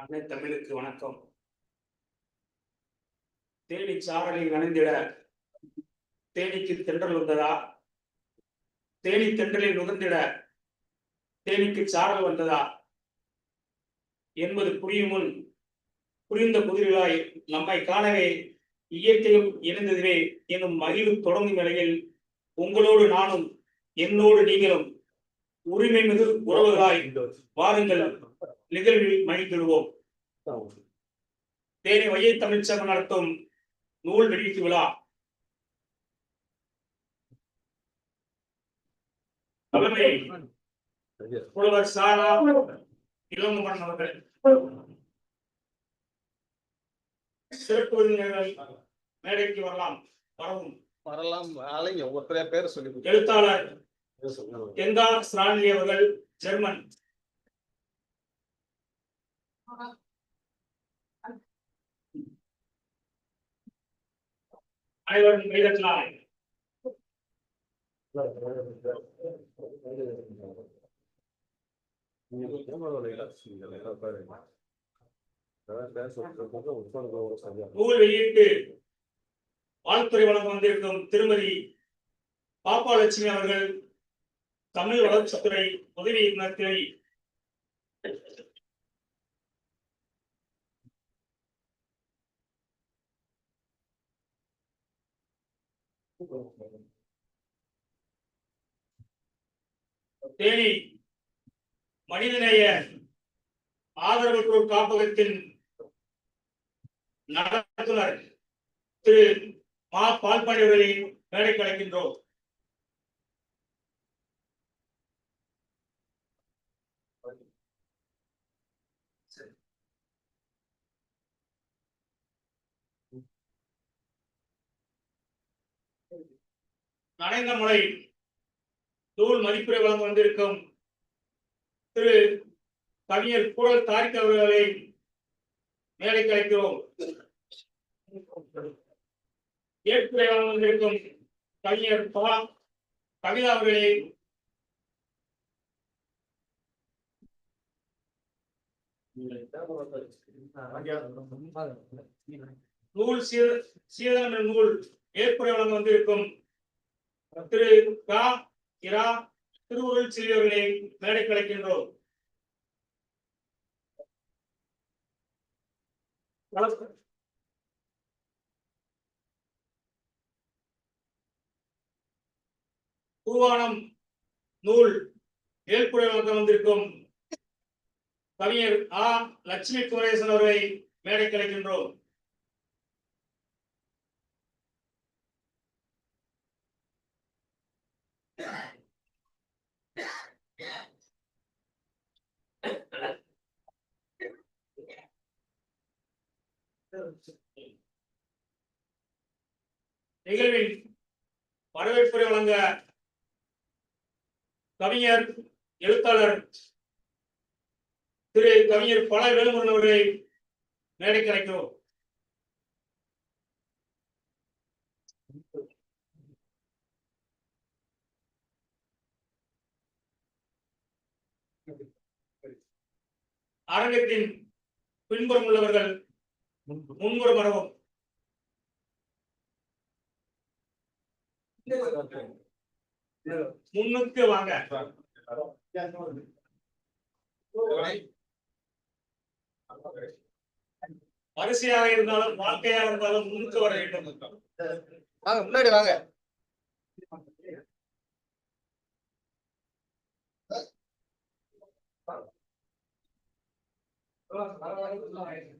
அன்னை தமிழுக்கு வணக்கம். தேனி சாரலில் நனைந்திட தேனிக்கு தென்றல் வந்ததா? தேனி தென்றலில் நுகர்ந்திட தேனிக்கு சாரல் வந்ததா? என்பது புரியும் முன் புரிந்த புதிர்களாய் நம்மை காணவே இயற்கையும் இணைந்ததுவே எனும் மகிழ்வு தொடங்கும் நிலையில் உங்களோடு நானும் என்னோடு நீங்களும் உரிமை மிகு உறவுகளாய் வாருங்கள். நிகழ்வில் மகிழ்ந்திடுவோம். தேனி வையை தமிழ் சங்கம் நடத்தும் நூல் வெளியீட்டு விழா. தலைமை புலவர் சாரா இளங்குமரன் அவர்கள். சிறப்பு விருந்தினர்கள் மேடைக்கு வரலாம். வரவும். வரலாம். அலைங்க ஒருத்தரையா பேர் சொல்லி. எழுத்தாளர். கெங்கா ஸ்ரான்லி அவர்கள் ஜெர்மன். ஒரு சரியா. கூகுள் வெளியிட்டு வாழ்த்துறை வழங்க வந்திருக்கும் திருமதி பாப்பாலட்சுமி அவர்கள் தமிழ் வளர்ச்சித்துறை உதவி இயக்குநர் திரை தேனி மனிதநேய ஆதரவற்றோர் காப்பகத்தின் நடத்துனர் திரு மா பால்பாடி அவர்களை மேடை கலைக்கின்றோம் நனைந்த முறை நூல் மதிப்புரை வழங்க வந்திருக்கும் திரு கவிஞர் குரல் தாரிக் அவர்களை மேடை கலைக்கிறோம் ஏற்புரை வழங்க வந்திருக்கும் கவிஞர் பா கவிதா அவர்களை. நூல் சீர சீதனம் நூல் ஏற்புரை வழங்க வந்திருக்கும் திரு கா இரா திருவுருள் சிறியவர்களை மேடை கலைக்கின்றோம் வணக்கம். நூல் ஏற்புரை வந்திருக்கும் கவிஞர் ஆ லட்சுமி குமரேசன் அவர்களை மேடை கலைக்கின்றோம் நிகழ்வில் வரவேற்புரை வழங்க கவிஞர் எழுத்தாளர் திரு கவிஞர் பல வேலுமுருகன் அவர்களை மேடைக்கு அழைக்கிறோம். அரங்கத்தின் பின்புறம் உள்ளவர்கள் முன்புறம் வரவும் முன்னுக்கு வாங்க. வரிசையாக இருந்தாலும் வாழ்க்கையாக இருந்தாலும் முன்னுக்கு வர வேண்டும். வாங்க முன்னாடி வாங்க. அண்ணே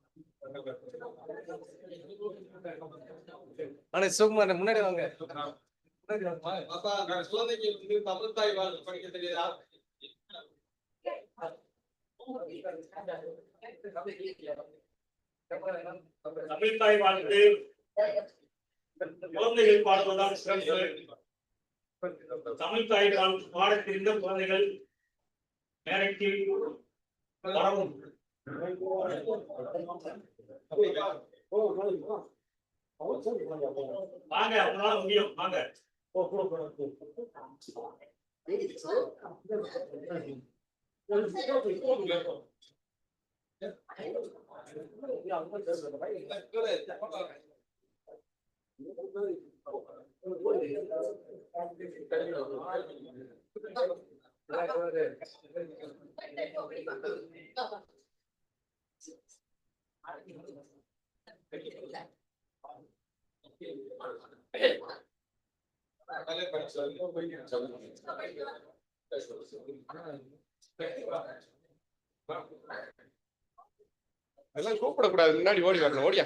முன்னாடி வாங்க. முன்னாடி வாங்க, தமிழ் தாய் வாழ்த்து படிக்க தெரியுதா? தமிழ் தாய் வாழ்த்து குழந்தைகள் பாடுவதால் சிறப்பு தமிழ் தாய் பால் பாடத் தெரிந்த குழந்தைகள் மேடைக்கு வரவும். வாங்க உங்களால முடியும். வாங்க. அதெல்லாம் கூப்பிடக்கூடாது. முன்னாடி ஓடி வரணும். ஓடியா?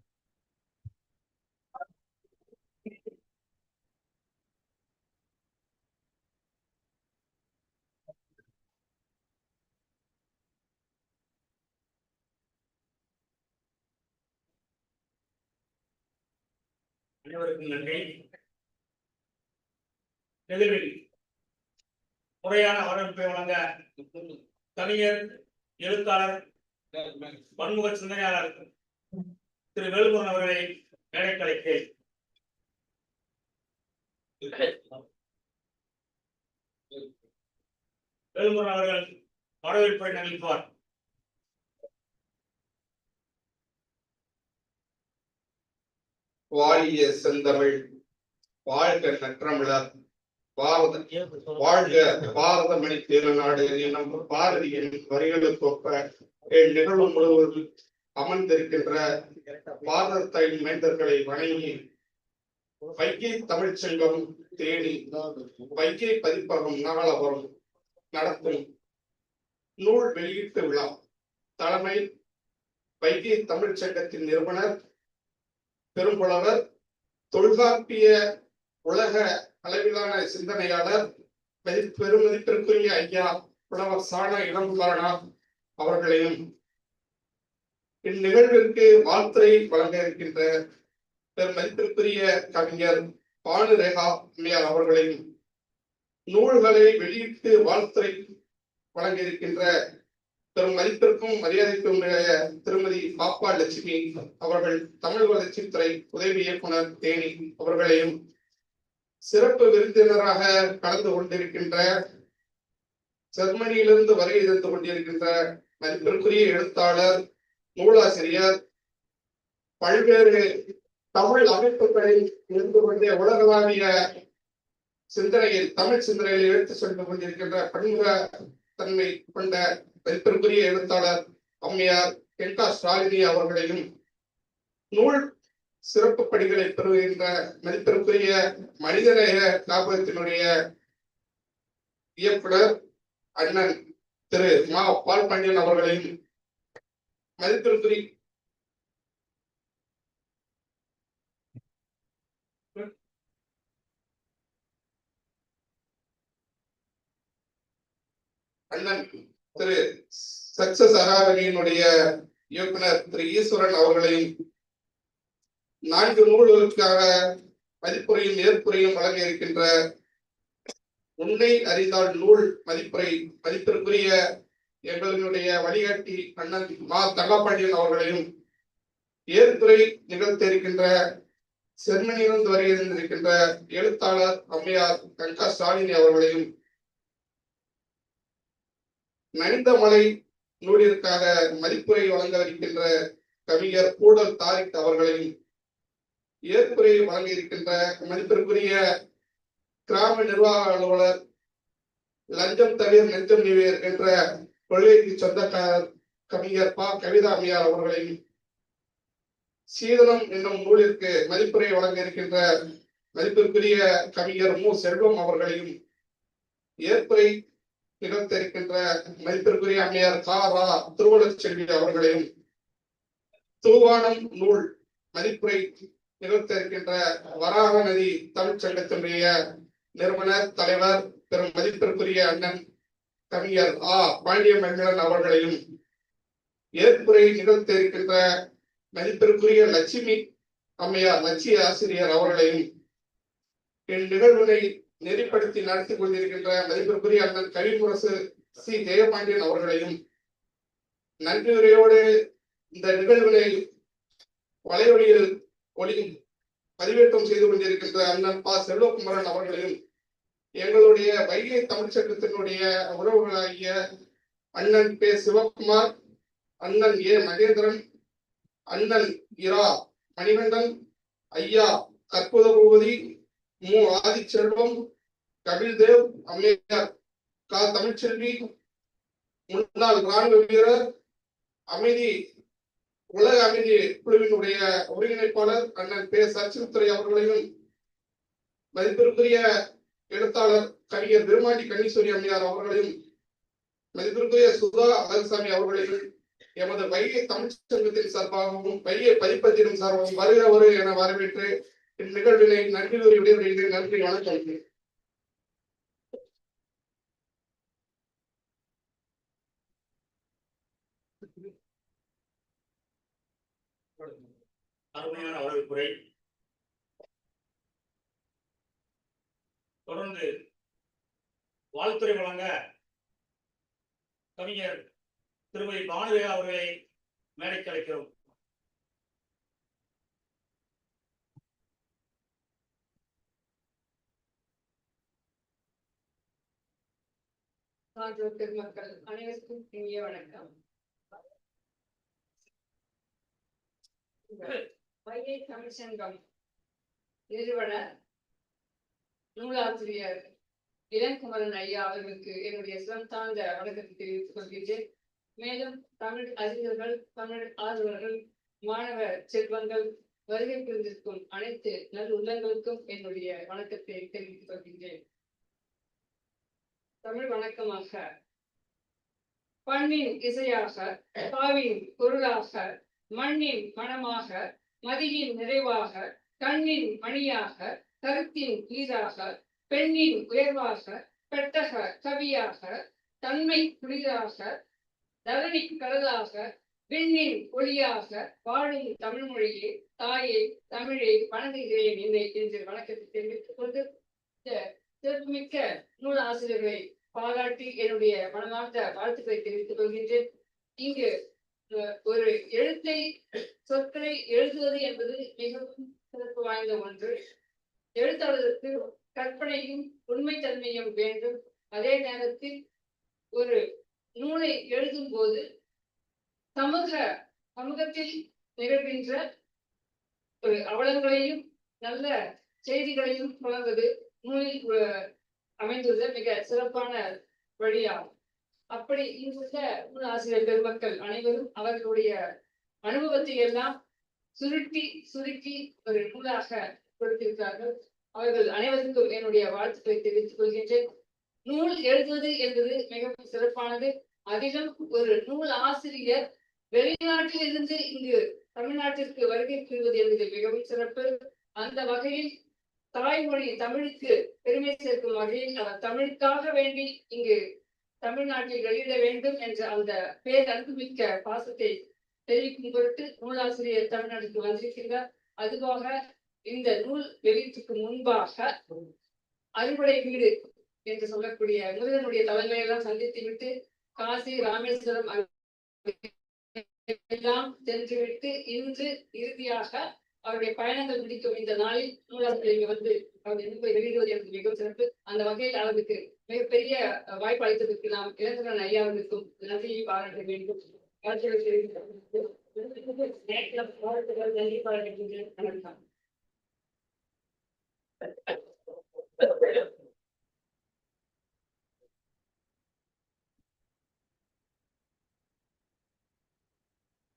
அனைவருக்கும் நன்றி. எதிரில் முறையான வரவேற்பை வழங்க கவிஞர் எழுத்தாளர் பன்முக சிந்தனையாளர் திரு வேலுமுருகன் அவர்களை மேடைக்கலைக்கு. வேலுமுருகன் அவர்கள் வரவேற்பை நல்குவார் வாழிய செந்தமிழ் வாழ்க நற்றமிழர் பாரத வாழ்க பாரதமணி திருநாடு எனும் பாரதியின் வரிகளுக்கொப்ப என் நிகழ்வு முழுவதும் அமர்ந்திருக்கின்ற பாரதத்தின் மைந்தர்களை வணங்கி வைகை தமிழ்ச்சங்கம் தேடி வைகை பதிப்பகம் நாகலபுரம் நடத்தும் நூல் வெளியீட்டு விழா. தலைமை வைகை தமிழ்ச்சங்கத்தின் நிறுவனர் பெரும்புலவர் தொல்காப்பிய உலக அளவிலான சிந்தனையாளர் மதி- பெருமதிப்பிற்குரிய ஐயா புலவர் சாண இளம்புலானா அவர்களையும் இந்நிகழ்விற்கு வாழ்த்துரை வழங்க இருக்கின்ற பெருமதிப்பிற்குரிய கவிஞர் பானு ரேகா அம்மையார் அவர்களையும் நூல்களை வெளியிட்டு வாழ்த்துரை வழங்க இருக்கின்ற பெரும் மதிப்பிற்கும் மரியாதைக்கும் திருமதி பாப்பா லட்சுமி அவர்கள் தமிழ் வளர்ச்சித்துறை உதவி இயக்குனர் தேனி அவர்களையும் சிறப்பு விருந்தினராக கலந்து கொண்டிருக்கின்ற ஜெர்மனியிலிருந்து வருகை தந்து கொண்டிருக்கின்ற மதிப்பிற்குரிய எழுத்தாளர் நூலாசிரியர் பல்வேறு தமிழ் அமைப்புகளில் இருந்து கொண்டே உலகளாவிய சிந்தனையில் தமிழ் சிந்தனையில் எடுத்து சென்று கொண்டிருக்கின்ற பன்முக தன்மை கொண்ட மதிப்பிற்குரிய எழுத்தாளர் அம்மையார் கென்டா ஸ்டாலினி அவர்களையும் நூல் சிறப்பு படிகளை பெறுகின்ற மதிப்பிற்குரிய மனிதநேய காப்பகத்தினுடைய இயக்குனர் அண்ணன் திரு மா பால் பாண்டியன் அவர்களையும் மதிப்பிற்குரிய அண்ணன் திரு சக்சஸ் அகாடமியினுடைய இயக்குனர் திரு ஈஸ்வரன் அவர்களையும் நான்கு நூல்களுக்காக மதிப்புரையும் ஏற்புரையும் வழங்க இருக்கின்ற உன்னை அறிந்தால் நூல் மதிப்புரை மதிப்பிற்குரிய எங்களுடைய வழிகாட்டி அண்ணன் மா தங்கப்பாண்டியன் அவர்களையும் ஏற்புரை நிகழ்த்த இருக்கின்ற செர்மனியிலிருந்து வருகின்ற எழுத்தாளர் அம்மையார் கங்கா ஸ்டாலினி அவர்களையும் நனிந்தமலை நூலிற்காக மதிப்புரை வழங்கவிருக்கின்ற கவிஞர் கூடல் தாரிக் அவர்களையும் ஏற்புரை வழங்க இருக்கின்ற மதிப்பிற்குரிய கிராம நிர்வாக அலுவலர் லஞ்சம் தவிர நெஞ்சம் நிவேர் என்ற கொள்கைக்கு சொந்தக்காரர் கவிஞர் பா. கவிதா அம்மையார் அவர்களையும் சீதனம் என்னும் நூலிற்கு மதிப்புரை வழங்க இருக்கின்ற மதிப்பிற்குரிய கவிஞர் மு. செல்வம் அவர்களையும் ஏற்புரை நிகழ்த்த மதிப்பிற்குரிய அம்மையார் கா. ரா. திருவள்ளுவர் செல்வி அவர்களையும் தூவானம் நூல் மதிப்புரை நிகழ்த்திருக்கின்ற வராக நதி தமிழ்ச்சங்கத்தினுடைய நிறுவனர் தலைவர் பெரும் மதிப்பிற்குரிய அண்ணன் கவிஞர் ஆ. பாண்டிய அவர்களையும் ஏற்புரை நிகழ்த்திருக்கின்ற மதிப்பிற்குரிய லட்சுமி அம்மையார் லட்சிய ஆசிரியர் அவர்களையும் இந்நிகழ்வினை நெறிப்படுத்தி நடத்தி கொண்டிருக்கின்ற மதிப்பிற்குரிய அண்ணன் கவிமுரசு சி. ஜெயபாண்டியன் அவர்களையும் நன்றியுரையோடு இந்த நிகழ்வுகளை வலைவழியில் ஒளியும் பதிவேற்றம் செய்து கொண்டிருக்கின்ற அண்ணன் பா. செல்வகுமரன் அவர்களையும் எங்களுடைய வைகை தமிழ்ச்சங்கத்தினுடைய உறவுகளாகிய அண்ணன் பே. சிவகுமார் அண்ணன் ஏ. மகேந்திரன் அண்ணன் இரா. மணிகண்டன் ஐயா கற்புத பூபதி மு ஆதிச்செல்வம் கபில்தேவ் அம்மையார். கா தமிழ்ச்செல்வி முன்னாள் ராணுவ வீரர் அமைதி உலக அமைதி குழுவினுடைய ஒருங்கிணைப்பாளர் அண்ணன் பே சச்சித்துறை அவர்களையும் மதிப்பிற்குரிய எழுத்தாளர் கவிஞர் பெருமாண்டி கணீஸ்வரி அம்மையார் அவர்களையும் மதிப்பிற்குரிய சுதா அழகுசாமி அவர்களையும் எமது வைகை தமிழ்ச்சங்கத்தின் சார்பாகவும் வைகை பதிப்பத்தின் சார்பாகவும் வருகிறவரு என வரவேற்று இந்நிகழ்வினை நன்றி கூறி விடைபெறுகிறேன் நன்றி வணக்கம். அருமையான வரவேற்புரை தொடர்ந்து வாழ்த்துறை வழங்க கவிஞர் திருமதி பானுவே அவர்களை மேடைக்கு அழைக்கிறோம். பெருமக்கள் அனைவருக்கும் இனிய வணக்கம். வைகை நிறுவனர் நூலாசிரியர் இளங்குமரன் ஐயா அவர்களுக்கு என்னுடைய சிரம் தாழ்ந்த வணக்கத்தை தெரிவித்துக் கொள்கின்றேன். மேலும் தமிழ் அறிஞர்கள் தமிழ் ஆர்வலர்கள் மாணவ செல்வங்கள் வருகை புரிந்திருக்கும் அனைத்து நல் உள்ளங்களுக்கும் என்னுடைய வணக்கத்தை தெரிவித்துக் கொள்கின்றேன். தமிழ் வணக்கமாக. பண்ணின் இசையாக பாவின் பொருளாக மண்ணின் மனமாக மதியின் நிறைவாக கண்ணின் மணியாக கருத்தின் ஈராக பெண்ணின் உயர்வாக பெட்டக கவியாக தன்மை புனிதாக தரணி கடலாக விண்ணின் ஒளியாக வாழும் தமிழ் மொழியே தாயை தமிழை வணங்குகிறேன் என்னை என்று வணக்கத்தை தெரிவித்துக் கொண்டு சிறப்புமிக்க நூல் ஆசிரியர்களை பாராட்டி என்னுடைய மனமார்ந்த வாழ்த்துக்களை தெரிவித்துக் கொள்கின்றேன். இங்கு ஒரு எழுத்தை சொற்களை எழுதுவது என்பது மிகவும் சிறப்பு வாய்ந்த ஒன்று. எழுத்தாளருக்கு கற்பனையும் உண்மைத்தன்மையும் வேண்டும். அதே நேரத்தில் ஒரு நூலை எழுதும் போது சமூக சமூகத்தில் நிகழ்கின்ற ஒரு அவலங்களையும் நல்ல செய்திகளையும் வழங்குவது அமைந்துள்ள மிக சிறப்பான வழியாகும். அப்படி இங்குள்ள நூல் ஆசிரியர் பெருமக்கள் அனைவரும் அவர்களுடைய அனுபவத்தை எல்லாம் சுருட்டி சுருக்கி ஒரு நூலாக கொடுத்திருக்கிறார்கள். அவர்கள் அனைவருக்கும் என்னுடைய வாழ்த்துக்களை தெரிவித்துக் கொள்கின்றேன். நூல் எழுதுவது என்பது மிகவும் சிறப்பானது. அதிலும் ஒரு நூல் ஆசிரியர் வெளிநாட்டில் இருந்து இங்கு தமிழ்நாட்டிற்கு வருகை புரிவது என்பது மிகவும் சிறப்பு. அந்த வகையில் தாய்மொழி தமிழுக்கு பெருமை சேர்க்கும் வகையில் தமிழுக்காக வேண்டி இங்கு தமிழ்நாட்டில் வெளியிட வேண்டும் என்ற அந்த பேரன்புமிக்க பாசத்தை தெரிவிக்கும் பொருட்டு நூலாசிரியர் தமிழ்நாட்டுக்கு வந்திருக்கிறார் அதுபோக இந்த நூல் வெளியீட்டுக்கு முன்பாக அறுவடை வீடு என்று சொல்லக்கூடிய முருகனுடைய தலைமையெல்லாம் சந்தித்து விட்டு காசி ராமேஸ்வரம் எல்லாம் சென்றுவிட்டு இன்று இறுதியாக அவருடைய பயணங்கள் முடித்து இந்த நாளில் நூலாசிரியர் வந்து அவர் என்பதை வெளியிடுவது எனக்கு மிகவும் சிறப்பு. அந்த வகையில் அவருக்கு மிகப்பெரிய வாய்ப்பு அளித்ததற்கு நாம் இளந்திரன் ஐயா அவர்களுக்கும் நன்றியை பாராட்ட வேண்டும். வாழ்த்துக்கள் நன்றி பாராட்டுகின்றேன் வணக்கம்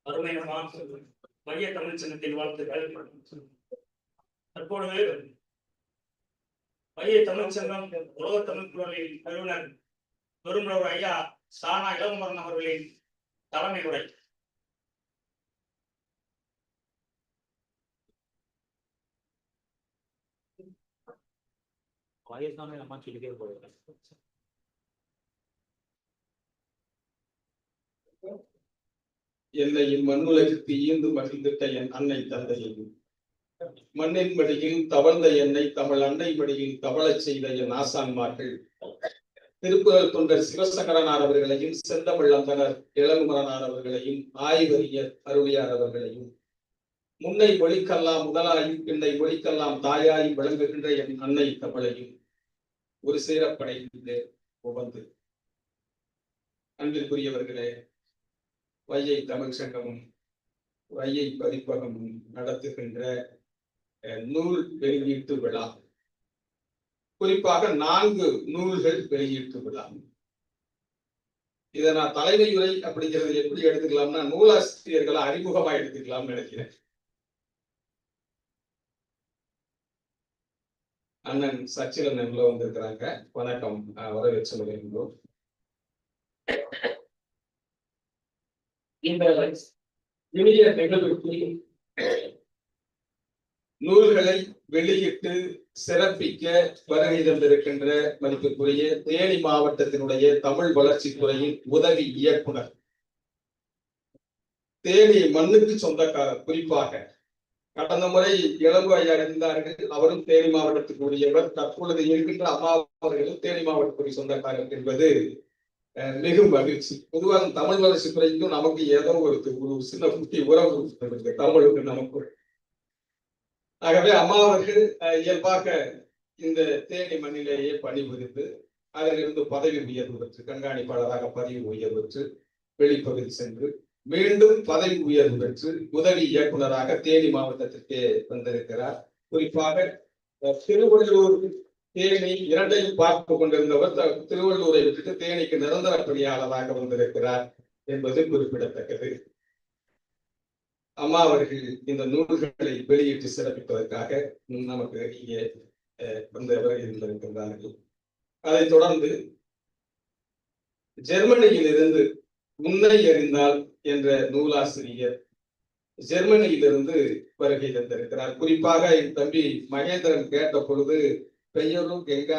அருமையான மைய தமிழ் சின்னத்தின் வாழ்த்துக்கள் தற்பொழுது மைய தமிழ் சங்கம் உலக தமிழ் குரலின் நிறுவனர் பெருமளவர் ஐயா சானா இளமரன் அவர்களின் தலைமை உரை. வயசான அம்மா சொல்லிட்டே போயிருக்கேன் என்னை மண்ணுலகிற்கு ஈந்து மகிழ்ந்திட்ட என் அன்னை தந்தையையும். மண்ணின் படியில் தவழ்ந்த என்னை தமிழ் அன்னை படியில் தவழச் செய்த என் ஆசான்மார்கள். திருப்புகள் தொண்டர் சிவசங்கரனார் அவர்களையும் செந்தமிழ் அந்தனர் இளங்குமரனார் அவர்களையும் ஆய்வறிஞர் அருளியார் அவர்களையும். முன்னை ஒழிக்கல்லாம் முதலாயும் பின்னை ஒழிக்கல்லாம் தாயாயும் விளங்குகின்ற என் அன்னை தமிழையும் ஒரு சேரப்படைகின்ற உபந்து அன்பிற்குரியவர்களே வையை தமிழ் சங்கமும் வையை பதிப்பகமும் நடத்துகின்ற அஹ், நூல் வெளியீட்டு விழா. குறிப்பாக நான்கு நூல்கள் வெளியீட்டு விழா. இதை நான் தலைமை உரை அப்படிங்கிறது எப்படி எடுத்துக்கலாம்னா நூலாசிரியர்களை அறிமுகமா எடுத்துக்கலாம்னு நினைக்கிறேன். அண்ணன் சச்சிரன் உள்ள வந்திருக்கிறாங்க. வணக்கம். அஹ், வரவேற்று வருகின்றோம் இந்த இனிய நிகழ்வுக்கு நூல்களை வெளியிட்டு சிறப்பிக்க வருகை தந்திருக்கின்ற மதிப்புக்குரிய தேனி மாவட்டத்தினுடைய தமிழ் வளர்ச்சித்துறையின் உதவி இயக்குனர். தேனி மண்ணுக்கு சொந்தக்காரர் குறிப்பாக கடந்த முறை இளம்பு ஐயா இருந்தார்கள். அவரும் தேனி மாவட்டத்துக்குரியவர். தற்பொழுது இருக்கின்ற அம்மா அவர்களும் தேனி மாவட்டத்துக்கு சொந்தக்காரர் என்பது மிகவும் மகிழ்ச்சி. பொதுவாக தமிழ் வளர்ச்சி துறைக்கும் நமக்கு ஏதோ ஒரு ஒரு சின்ன குட்டி உறவு இருக்கு தமிழுக்கு நமக்கு. ஆகவே அம்மா அவர்கள் இயல்பாக இந்த தேனி மண்ணிலேயே பணிபுரிந்து அதிலிருந்து பதவி உயர்வு பெற்று கண்காணிப்பாளராக பதவி உயர்வு பெற்று வெளிப்பகுதி சென்று மீண்டும் பதவி உயர்வு பெற்று உதவி இயக்குநராக தேனி மாவட்டத்திற்கே வந்திருக்கிறார். குறிப்பாக திருவள்ளூருக்கு திருவள்ளூர் தேனி இரண்டையும் பார்த்து கொண்டிருந்தவர் திருவள்ளூரை விட்டுட்டு தேனிக்கு நிரந்தர பணியாளராக வந்திருக்கிறார் என்பது குறிப்பிடத்தக்கது. அம்மா அவர்கள் இந்த நூல்களை வெளியிட்டு சிறப்பிப்பதற்காக நமக்கு இங்கே அஹ், வந்தவர் இருந்திருக்கின்றார்கள். அதைத் தொடர்ந்து ஜெர்மனியில் இருந்து முன்னை அறிந்தால் என்ற நூலாசிரியர் ஜெர்மனியிலிருந்து வருகை தந்திருக்கிறார். குறிப்பாக என் தம்பி மகேந்திரன் கேட்ட பொழுது பெயரும் எங்க